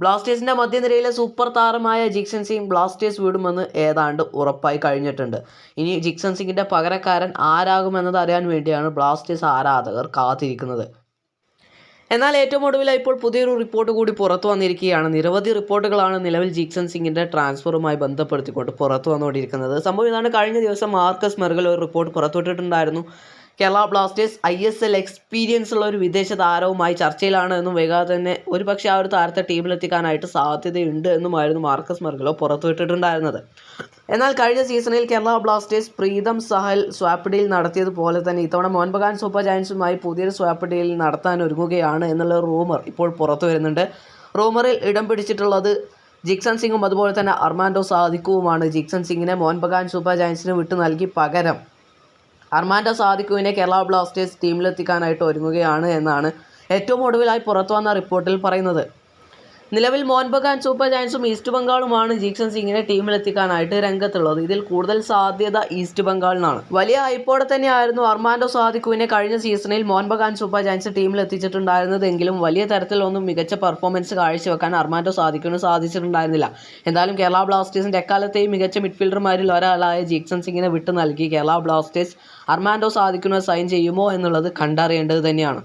ബ്ലാസ്റ്റേഴ്സിന്റെ മധ്യനിരയിലെ സൂപ്പർ താരമായ ജിക്സൺ സിംഗ് ബ്ലാസ്റ്റേഴ്സ് വിടുമെന്ന് ഏതാണ്ട് ഉറപ്പായി കഴിഞ്ഞിട്ടുണ്ട്. ഇനി ജിക്സൺ സിംഗിന്റെ പകരക്കാരൻ ആരാകുമെന്നത് അറിയാൻ വേണ്ടിയാണ് ബ്ലാസ്റ്റേഴ്സ് ആരാധകർ കാത്തിരിക്കുന്നത്. എന്നാൽ ഏറ്റവും ഒടുവിലായി ഇപ്പോൾ പുതിയൊരു റിപ്പോർട്ട് കൂടി പുറത്തു വന്നിരിക്കുകയാണ്. നിരവധി റിപ്പോർട്ടുകളാണ് നിലവിൽ ജിക്സൺ സിംഗിന്റെ ട്രാൻസ്ഫറുമായി ബന്ധപ്പെടുത്തിക്കൊണ്ട് പുറത്തു വന്നുകൊണ്ടിരിക്കുന്നത്. സംഭവം ഇതാണ്. കഴിഞ്ഞ ദിവസം മാർക്കസ് മെർഗൽ ഒരു report പുറത്തുവിട്ടിട്ടുണ്ടായിരുന്നു. Kerala Blasters I S L experience ഉള്ള ഒരു വിദേശ താരവുമായി ചർച്ചയിലാണ് എന്നും വൈകാതെ തന്നെ ഒരുപക്ഷെ ആ ഒരു താരത്തെ ടീമിലെത്തിക്കാനായിട്ട് സാധ്യതയുണ്ട് എന്നുമായിരുന്നു മാർക്കസ് മെർഗലോ പുറത്തുവിട്ടിട്ടുണ്ടായിരുന്നത്. എന്നാൽ കഴിഞ്ഞ സീസണിൽ Kerala Blasters Pritam Sahal swap deal നടത്തിയതുപോലെ തന്നെ ഇത്തവണ മോഹൻബഗാൻ സൂപ്പർ ജയൻസുമായി പുതിയൊരു സ്വാപ്പ് ഡീൽ നടത്താൻ ഒരുങ്ങുകയാണ് എന്നുള്ള റൂമർ ഇപ്പോൾ പുറത്തു വരുന്നുണ്ട്. റൂമറിൽ ഇടം പിടിച്ചിട്ടുള്ളത് ജിക്സൺ സിംഗും അതുപോലെ തന്നെ അർമാൻഡോ സാദിക്കുവുമാണ്. ജിക്സൺ സിംഗിനെ മോഹൻ ബഗാൻ സൂപ്പർ ജയൻസിന് വിട്ടു നൽകി പകരം അർമാൻഡോ സാധിക്കുവിനെ കേരള ബ്ലാസ്റ്റേഴ്സ് ടീമിലെത്തിക്കാനായിട്ട് ഒരുങ്ങുകയാണ് എന്നാണ് ഏറ്റവും ഒടുവിലായി പുറത്തു വന്ന റിപ്പോർട്ടിൽ പറയുന്നത്. നിലവിൽ മോഹൻ ബഗാൻ സൂപ്പർ ജയൻസും ഈസ്റ്റ് ബംഗാളുമാണ് ജീക്സൺ സിംഗിനെ ടീമിലെത്തിക്കാനായിട്ട് രംഗത്തുള്ളത്. ഇതിൽ കൂടുതൽ സാധ്യത ഈസ്റ്റ് ബംഗാളിനാണ്. വലിയ ഹൈപ്പോടെ തന്നെയായിരുന്നു അർമാൻഡോ സാദിക്കുവിനെ കഴിഞ്ഞ സീസണിൽ മോഹൻ ബഗാൻ സൂപ്പർ ജയൻസ് ടീമിലെത്തിച്ചിട്ടുണ്ടായിരുന്നതെങ്കിലും വലിയ തരത്തിലൊന്നും മികച്ച പെർഫോമൻസ് കാഴ്ചവെക്കാൻ അർമാൻഡോ സാദിക്കുവിന് സാധിച്ചിട്ടുണ്ടായിരുന്നില്ല. എന്തായാലും കേരള ബ്ലാസ്റ്റേഴ്സിന്റെ എക്കാലത്തെയും മികച്ച മിഡ്ഫീൽഡർമാരിൽ ഒരാളായ ജീക്സൺ സിംഗിനെ വിട്ടു നൽകി കേരള ബ്ലാസ്റ്റേഴ്സ് അർമാൻഡോ സാധിക്കുന്ന സൈൻ ചെയ്യുമോ എന്നുള്ളത് കണ്ടറിയേണ്ടത് തന്നെയാണ്.